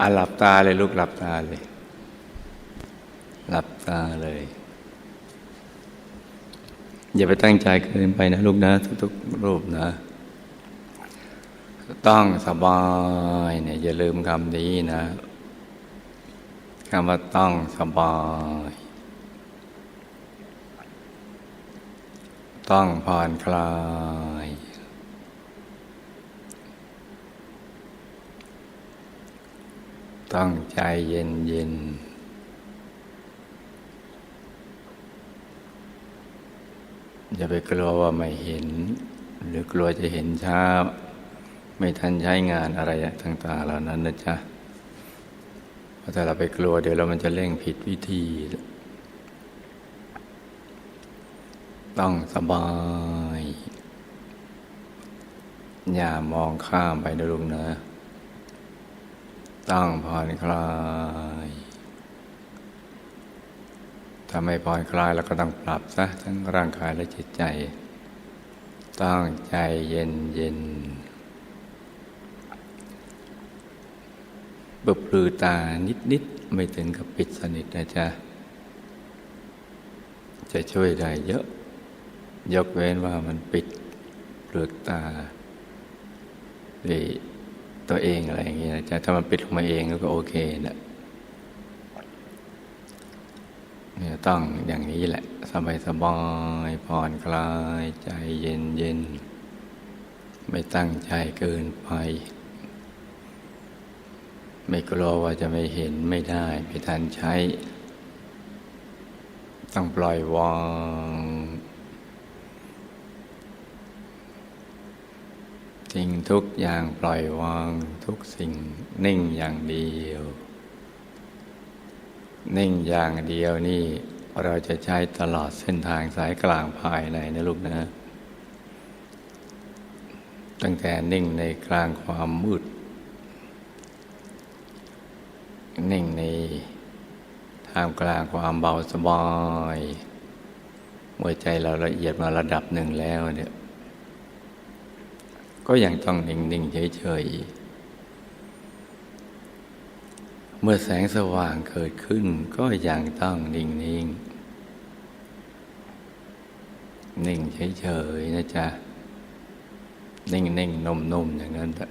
อะหลับตาเลยลูกหลับตาเลย หลับตาเลย อย่าไปตั้งใจเกินไปนะลูกนะ ทุกๆรูปนะ ต้องสบายเนี่ยอย่าลืมคำนี้นะคำว่าต้องสบาย ต้องผ่อนคลาย ต้องใจเย็นเย็นอย่าไปกลัวว่าไม่เห็น หรือกลัวจะเห็นช้า ไม่ทันใช้งานอะไรต่าง ๆ เหล่านั้นนะจ๊ะเพราะถ้าเราไปกลัวเดี๋ยวเรามันจะเร่งผิดวิธี ต้องสบาย อย่ามองข้ามไปนะลุงนะ ต้องผ่อนคลาย ถ้าไม่ผ่อนคลายเราก็ต้องปรับซะทั้งร่างกายและจิตใจ ต้องใจเย็นเย็นบบปลือตานิดนิดไม่ถึงกับปิดสนิทนะจ๊ะ จะช่วยได้เยอะ ยกเว้นว่ามันปิดเปลือกตาด้วย ตัวเองอะไรอย่างเงี้ยนะจ๊ะถ้ามันปิดลงมาเองก็โอเคนะเนี่ยต้องอย่างนี้แหละ สบายสบายผ่อนคลายใจเย็นเย็นไม่ตั้งใจเกินไป ไม่กลัวว่าจะไม่เห็นไม่ได้ ไม่ทันใช้ ต้องปล่อยวาง สิ่งทุกอย่างปล่อยวางทุกสิ่งนิ่งอย่างเดียว นิ่งอย่างเดียวนี่เราจะใช้ตลอดเส้นทางสายกลางภายในนะลูกนะ ตั้งแต่นิ่งในกลางความมืด นิ่งในท่ามกลางความเบาสบายเมื่อใจเราละเอียดมาระดับหนึ่งแล้วเนี่ย ก็ยังต้องนิ่ง ๆ เฉย ๆ เมื่อแสงสว่างเกิดขึ้น ก็ยังต้องนิ่ง ๆ นิ่งเฉย ๆ นะจ๊ะ นิ่ง ๆ นุ่ม ๆ อย่างนั้นแหละ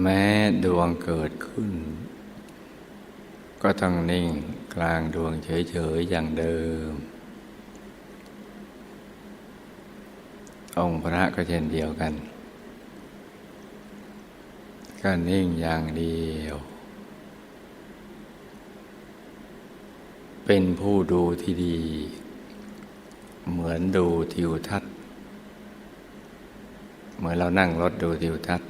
แม้ดวงเกิดขึ้น ก็ต้องนิ่งกลางดวงเฉย ๆ อย่างเดิม องค์พระก็เช่นเดียวกัน ก็นิ่งอย่างเดียว เป็นผู้ดูที่ดี เหมือนดูทิวทัศน์ เหมือนเรานั่งรถดูทิวทัศน์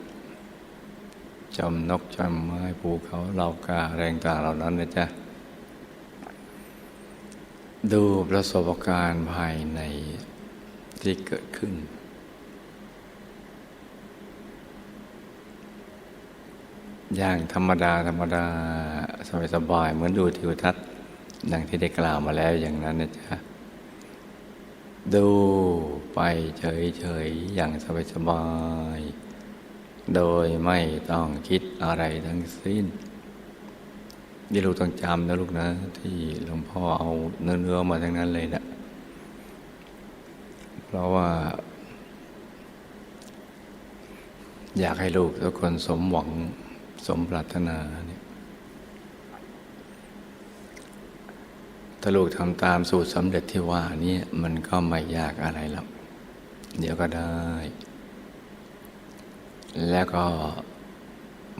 จอมนกจอมไม้ภูเขาเหล่ากาแรงต่างเหล่านั้นนะจ๊ะดูประสบการณ์ภายใน ที่เกิดขึ้น อย่างธรรมดา ธรรมดา สบายสบายๆเหมือนดูทิวทัศน์ดังที่ได้กล่าวมาแล้วอย่างนั้นนะจ๊ะดูไปเฉยๆ อย่างสบายสบายๆโดยไม่ต้องคิดอะไรทั้งสิ้นนี่ลูกต้องจำนะลูกนะ ที่หลวงพ่อเอาเนื้อๆมาทั้งนั้นเลยนะ ราะว่า อยากให้ลูกทุกคนสมหวังสมปรารถนาเนี่ยถ้าลูกทำตามสูตรสำเร็จที่ว่านี้มันก็ไม่ยากอะไรหรอกเดี๋ยวก็ได้ แล้วก็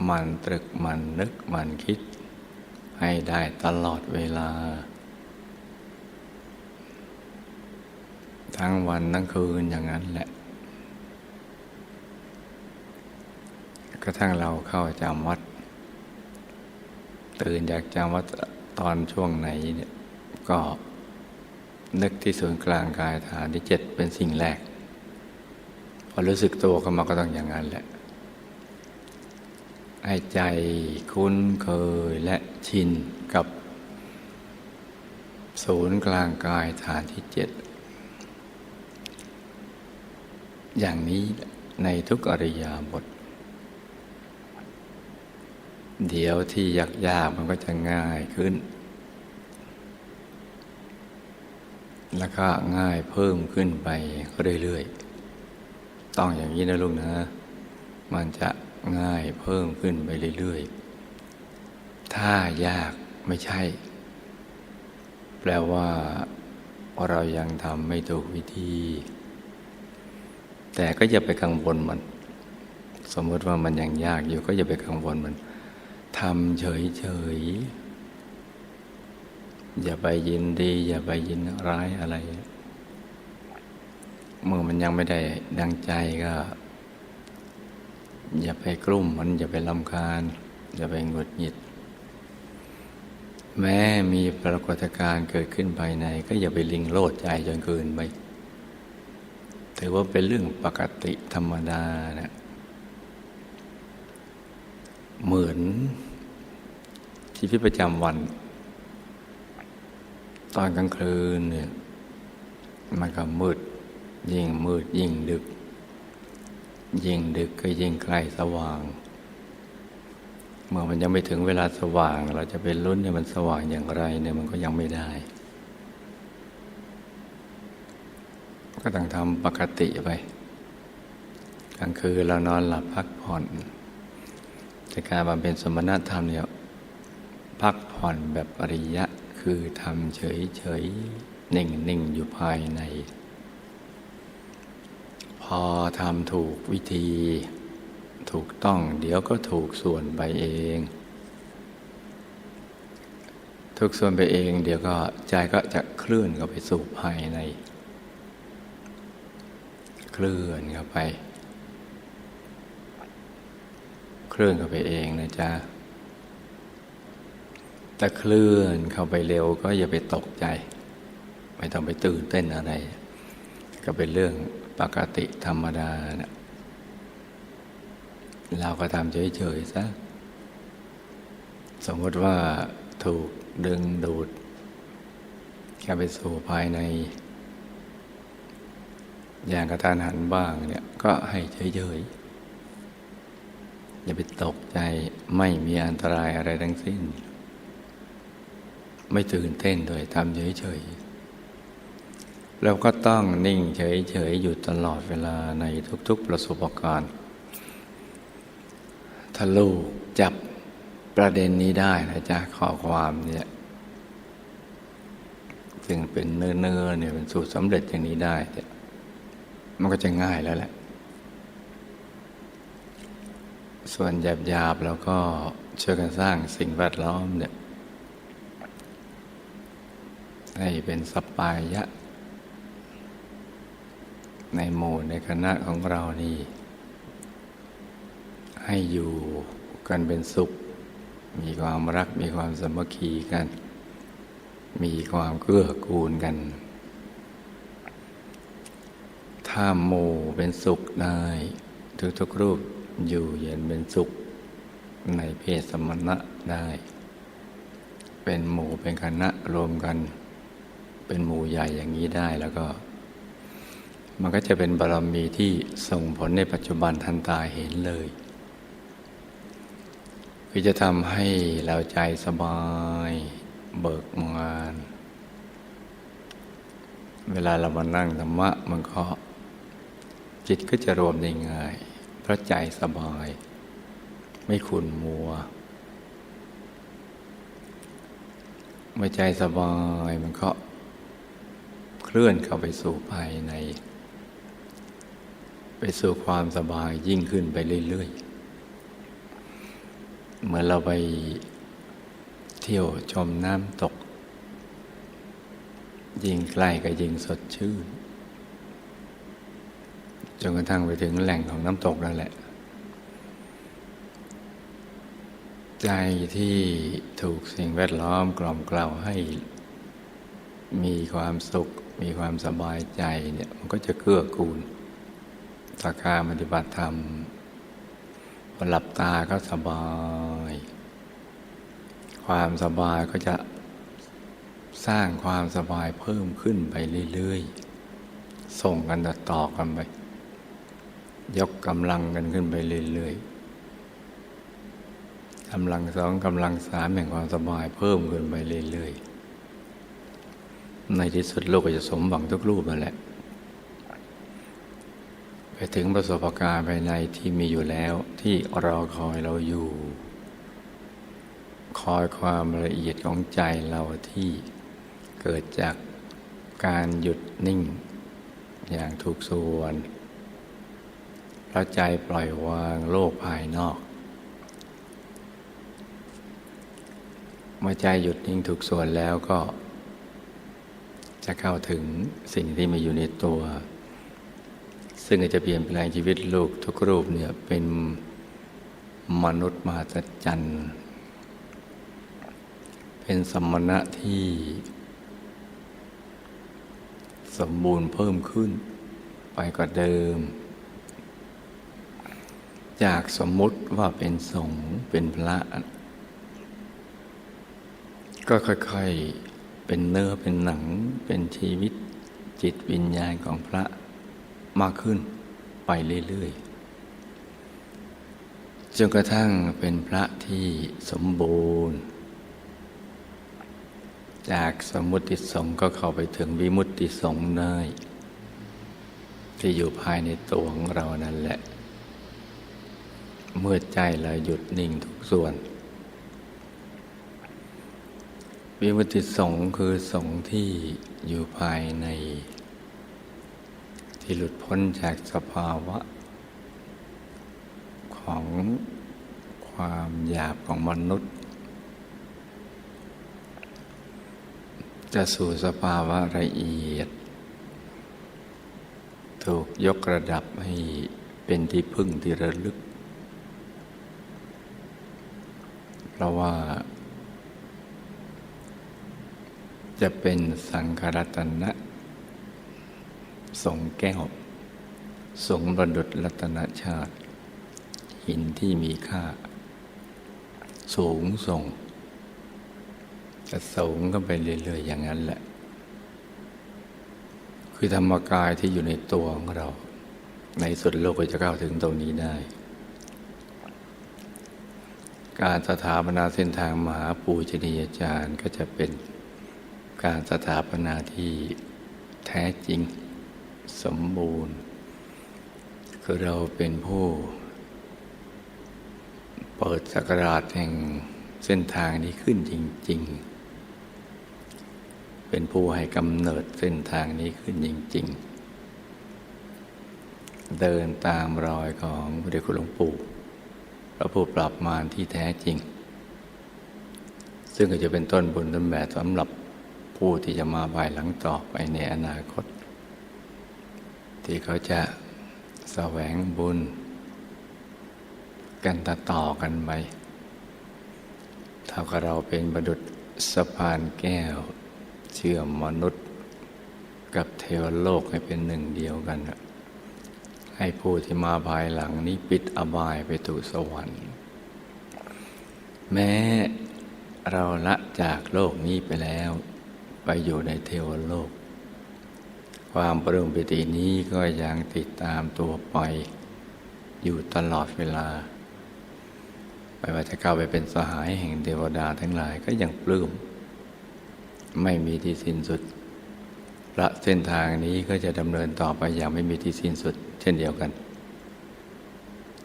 มันตรึกมันนึกมันคิดให้ได้ตลอดเวลา ทั้งวันทั้งคืนอย่างนั้นแหละ กระทั่งเราเข้าจำวัด ตื่นจากจำวัดตอนช่วงไหนเนี่ยก็นึกที่ศูนย์กลางกายฐานที่เจ็ดเป็นสิ่งแรก พอรู้สึกตัวเข้ามาก็ต้องอย่างนั้นแหละ ให้ใจคุ้นเคยและชินกับศูนย์กลางกายฐานที่เจ็ด อย่างนี้ในทุกอริยาบท เดี๋ยวที่ยากๆมันก็จะง่ายขึ้น แล้วก็ง่ายเพิ่มขึ้นไปเรื่อยๆ ต้องอย่างนี้นะลูกนะ มันจะง่ายเพิ่มขึ้นไปเรื่อยๆ ถ้ายากไม่ใช่ แปลว่าเรายังทำไม่ถูกวิธี แต่ก็อย่าไปกังวลมัน สมมติว่ามันยังยากอยู่ก็อย่าไปกังวลมันทำเฉยๆ อย่าไปยินดี อย่าไปยินร้ายอะไร เมื่อมันยังไม่ได้ดังใจก็ อย่าไปกลุ้มมันอย่าไปลำคาญ อย่าไปหงุดหงิด แม้มีปรากฏการณ์เกิดขึ้นภายใน ก็อย่าไปลิงโลดใจจนเกินไป ถือว่าเป็นเรื่องปกติธรรมดานะเหมือนชีวิตประจำวัน ตอนกลางคืนเนี่ยมันก็มืด ยิ่งมืดยิ่งดึก ยิ่งดึกก็ยิ่งใกล้สว่าง เมื่อมันยังไม่ถึงเวลาสว่าง เราจะไปลุ้นเนี่ยมันสว่างอย่างไรเนี่ยมันก็ยังไม่ได้ ก็ต้องทำปกติไปกลางคืนเรานอนหลับพักผ่อนแต่การบำเพ็ญสมณธรรมเนี่ยพักผ่อนแบบอริยะคือทำเฉยๆนิ่งๆอยู่ภายใน พอทำถูกวิธี ถูกต้องเดี๋ยวก็ถูกส่วนไปเอง ถูกส่วนไปเอง เดี๋ยวก็ใจก็จะเคลื่อนเข้าไปสู่ภายใน เคลื่อนเข้าไป เคลื่อนเข้าไปเองนะจ๊ะถ้าเคลื่อนเข้าไปเร็วก็อย่าไปตกใจ ไม่ต้องไปตื่นเต้นอะไร ก็เป็นเรื่องปกติธรรมดานะเราก็ทำเฉยๆซะสมมติว่าถูกดึงดูดเข้าไปสู่ภายใน อย่างกระทานหันบ้างเนี่ยก็ให้เฉยๆอย่าไปตกใจไม่มีอันตรายอะไรทั้งสิ้น ไม่ตื่นเต้นโดยทำเฉยๆเราก็ต้องนิ่งเฉยๆอยู่ตลอดเวลาในทุกๆประสบการณ์ถ้าลูกจับประเด็นนี้ได้นะจ๊ะข้อความเนี่ยซึ่งเป็นเนื้อๆเนี่ยเป็นสูตรสำเร็จอย่างนี้ได้เนี่ย มันก็จะง่ายแล้วแหละ ส่วนหยาบๆแล้วก็ช่วยกันสร้างสิ่งแวดล้อมเนี่ยให้เป็นสปายะ ในหมู่ในคณะของเรานี่ ให้อยู่กันเป็นสุข มีความรักมีความสมัคคีกัน มีความเกื้อกูลกัน ถ้าหมู่เป็นสุขได้ ทุกๆรูปอยู่เย็นเป็นสุข ในเพศสมณะได้ เป็นหมู่เป็นคณะรวมกัน เป็นหมู่ใหญ่อย่างนี้ได้แล้วก็ มันก็จะเป็นบารมีที่ส่งผลในปัจจุบันทันตาเห็นเลยคือจะทำให้เราใจสบายเบิกงานเวลาเรามานั่งธรรมะมันก็ จิตก็จะรวมได้ง่าย เพราะใจสบาย ไม่ขุ่นมัว เมื่อใจสบายมันก็เคลื่อนเข้าไปสู่ภายใน ไปสู่ความสบายยิ่งขึ้นไปเรื่อยๆ เหมือนเราไปเที่ยวชมน้ำตก ยิ่งใกล้ก็ยิ่งสดชื่น จนกระทั่งไปถึงแหล่งของน้ำตกนั่นแหละ ใจที่ถูกสิ่งแวดล้อมกล่อมกล่าวให้ มีความสุข มีความสบายใจเนี่ยมันก็จะเกื้อกูลตาการปฏิบัติธรรมพอหลับตาก็สบาย ความสบายก็จะสร้างความสบายเพิ่มขึ้นไปเรื่อย ๆ ส่งกันต่อกันไป ยกกำลังกันขึ้นไปเรื่อยๆทำลังสองกำลังสามแห่งความสบายเพิ่มขึ้นไปเรื่อยๆ ในที่สุดโลกก็จะสมหวังทุกรูปนั่นแหละ ไปถึงประสบการณ์ภายในที่มีอยู่แล้วที่รอคอยเราอยู่ คอยความละเอียดของใจเราที่เกิดจากการหยุดนิ่งอย่างถูกส่วน ราะใจปล่อยวางโลกภายนอก เมื่อใจหยุดนิ่งถูกส่วนแล้วก็ จะเข้าถึงสิ่งที่มีอยู่ในตัว ซึ่งจะเปลี่ยนแปลงชีวิตลูกทุกรูปเนี่ยเป็นมนุษย์มหัศจรรย์เป็นสมณะที่ สมบูรณ์เพิ่มขึ้นไปกว่าเดิม จากสมมุติว่าเป็นสงฆ์เป็นพระ ก็ค่อยๆเป็นเนื้อเป็นหนังเป็นชีวิตจิตวิญญาณของพระมากขึ้นไปเรื่อยๆจนกระทั่งเป็นพระที่สมบูรณ์ จากสมมุติสงฆ์ก็เข้าไปถึงวิมุตติสงฆ์ได้ที่อยู่ภายในตัวของเรานั่นแหละ เมื่อใจเราหยุดนิ่งทุกส่วน วิมุติสงคือสงที่อยู่ภายใน ที่หลุดพ้นจากสภาวะ ของความหยาบของมนุษย์ จะสู่สภาวะละเอียด ถูกยกระดับให้เป็นที่พึ่งที่ระลึก เพราะว่า จะเป็นสังครัตนะสงแก้ว สงประดุษรัตนชาติ หินที่มีค่า สูงส่งจะสูงก็ไปเรื่อยๆอย่างนั้นแหละ คือธรรมกายที่อยู่ในตัวของเรา ในสุดโลกก็จะเข้าวถึงตรงนี้ได้ การสถาปนาเส้นทางมหาปูชนียาจารย์ก็จะเป็นการสถาปนาที่แท้จริงสมบูรณ์ คือเราเป็นผู้ เปิดสักราชแห่งเส้นทางนี้ขึ้นจริง ๆ เป็นผู้ให้กำเนิดเส้นทางนี้ขึ้นจริง ๆ เดินตามรอยของพระเดชคุณหลวงปู่ พระผู้ปรับมารที่แท้จริง ซึ่งก็จะเป็นต้นบุญต้นแบบสำหรับผู้ที่จะมาภายหลังต่อไปในอนาคต ที่เขาจะแสวงบุญ กันต่อกันไปเท่ากับเราเป็นประดุษสะพานแก้ว เชื่อมมนุษย์ กับเทวโลกให้เป็นหนึ่งเดียวกันนะ ให้ผู้ที่มาภายหลังนี้ปิดอบายไปถูสวรรค์ แม้เราละจากโลกนี้ไปแล้ว ไปอยู่ในเทวโลก ความปลื้มปิตินี้ก็ยังติดตามตัวไป อยู่ตลอดเวลา ไม่ว่าจะเข้าไปเป็นสหายแห่งเทวดาทั้งหลายก็ยังปลื้ม ไม่มีที่สิ้นสุด และเส้นทางนี้ก็จะดำเนินต่อไปอย่างไม่มีที่สิ้นสุด เช่นเดียวกัน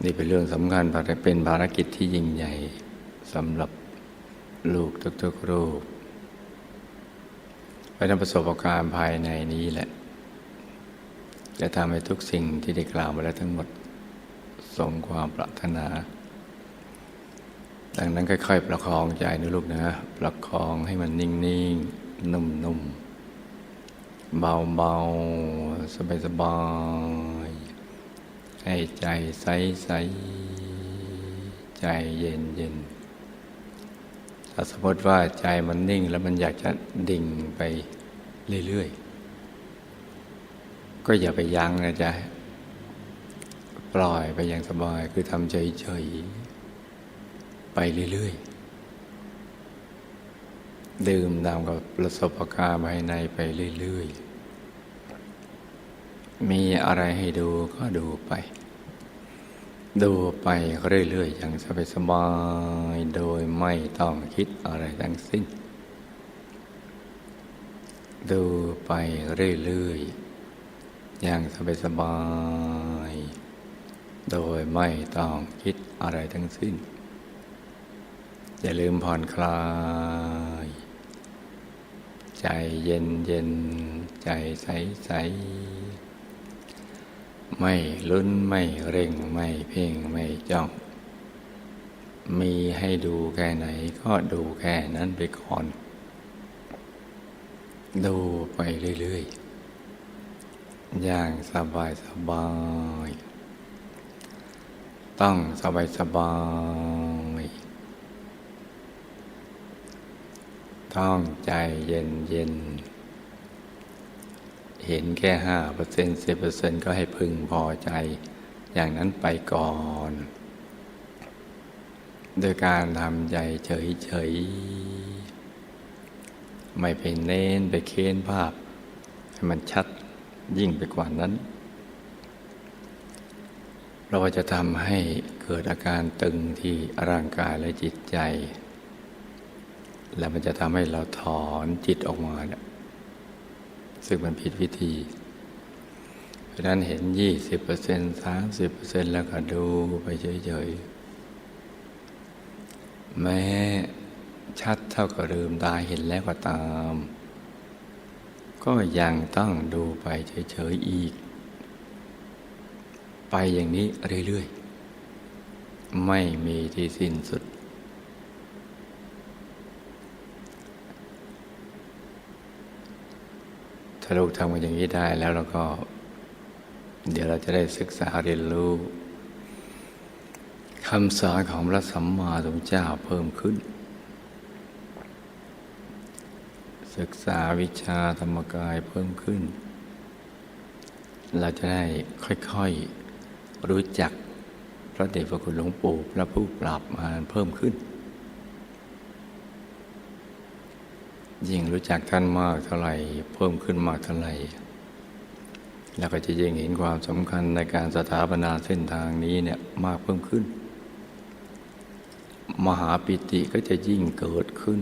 นี่เป็นเรื่องสำคัญเป็นภารกิจที่ยิ่งใหญ่สำหรับลูกทุกๆรูปไปทำประสบการณ์ภายในนี้แหละ จะทำให้ทุกสิ่งที่ได้กล่าวมาแล้วทั้งหมดสมความปรารถนา ดังนั้นค่อยๆประคองใจนะลูกนะ ประคองให้มันนิ่งๆ นุ่มๆ เบาๆสบายๆให้ใจใสๆใจเย็นๆถ้าสมมติว่าใจมันนิ่งแล้วมันอยากจะดิ่งไปเรื่อยๆ ก็อย่าไปยั้งนะจ๊ะ ปล่อยไปอย่างสบายคือทำเฉยๆ ไปเรื่อยๆ ดื่มดำกับประสบการณ์ภายในไปเรื่อยๆ มีอะไรให้ดูก็ดูไป ดูไปเรื่อยๆ อย่างสบายๆ โดยไม่ต้องคิดอะไรทั้งสิ้น ดูไปเรื่อยๆ อย่างสบายๆ โดยไม่ต้องคิดอะไรทั้งสิ้น อย่าลืมผ่อนคลาย ใจเย็นเย็นใจใสใสไม่ลุ้นไม่เร่งไม่เพ่งไม่จ้อง มีให้ดูแค่ไหนก็ดูแค่นั้นไปก่อน ดูไปเรื่อยๆ อย่างสบายสบาย ต้องสบายสบาย ต้องใจเย็นเย็น เห็นแค่ห้าเปอร์เซ็นต์สิบเปอร์เซ็นต์ก็ให้พึงพอใจ อย่างนั้นไปก่อน โดยการทำใจเฉยๆไม่ไปเน้นไปเค้นภาพ ให้มันชัดยิ่งไปกว่านั้น เราจะทำให้เกิดอาการตึงที่ร่างกายและจิตใจ แล้วมันจะทำให้เราถอนจิตออกมาเนี่ยซึ่งมันผิดวิธี เพราะนั้นเห็น20% 30%แล้วก็ดูไปเฉยๆ แม้ชัดเท่ากับลืมตาเห็นแล้วก็ตาม ก็ยังต้องดูไปเฉยๆอีก ไปอย่างนี้เรื่อยๆ ไม่มีที่สิ้นสุด ถ้าลูกทำกันอย่างนี้ได้แล้วเราก็ เดี๋ยวเราจะได้ศึกษาเรียนรู้คำสอนของพระสัมมาสัมพุทธเจ้าเพิ่มขึ้น ศึกษาวิชาธรรมกายเพิ่มขึ้น เราจะได้ค่อยๆรู้จักพระเดชพระคุณหลวงปู่พระผู้ปราบมารเพิ่มขึ้น ยิ่งรู้จักท่านมากเท่าไหร่ เพิ่มขึ้นมากเท่าไหร่แล้วก็จะยิ่งเห็นความสำคัญในการสถาปนาเส้นทางนี้เนี่ยมากเพิ่มขึ้น มหาปิติก็จะยิ่งเกิดขึ้น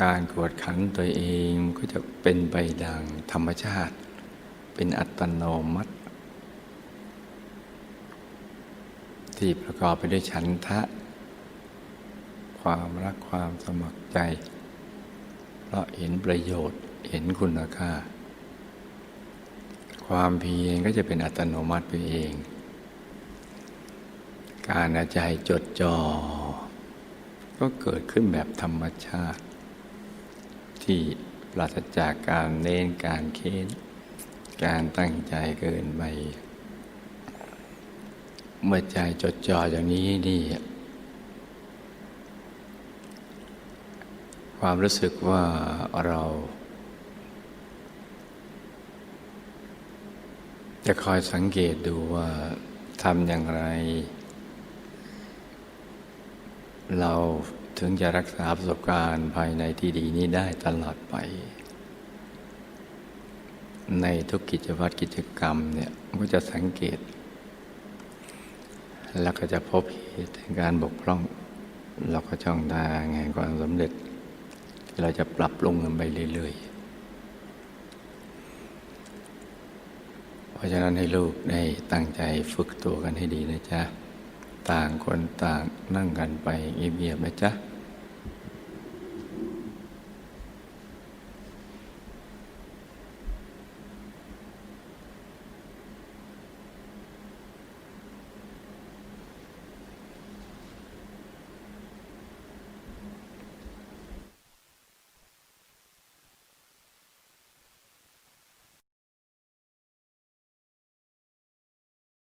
การกวดขันตัวเองก็จะเป็นไปดังธรรมชาติ เป็นอัตโนมัติ ที่ประกอบไปด้วยฉันทะ ความรักความสมัครใจ เพราะเห็นประโยชน์เห็นคุณค่า ความเพียรก็จะเป็นอัตโนมัติไปเอง การอาใจจดจอ่อก็เกิดขึ้นแบบธรรมชาติ ที่ปราศจากการเน้นการเค้น การตั้งใจเกินไปเมื่อใจจดจ่ออย่างนี้นี่ ความรู้สึกว่าเราจะคอยสังเกตดูว่าทำอย่างไร เราถึงจะรักษาประสบการณ์ภายในที่ดีนี้ได้ตลอดไป ในทุกกิจวัตรกิจกรรมเนี่ยก็จะสังเกต แล้วก็จะพบเหตุการบกพร่อง เราก็ช่องทางแห่งความสำเร็จ เราจะปรับลงกันไปเรื่อยๆ เพราะฉะนั้นให้ลูกได้ตั้งใจฝึกตัวกันให้ดีนะจ๊ะ ต่างคนต่างนั่งกันไปเงียบๆนะจ๊ะ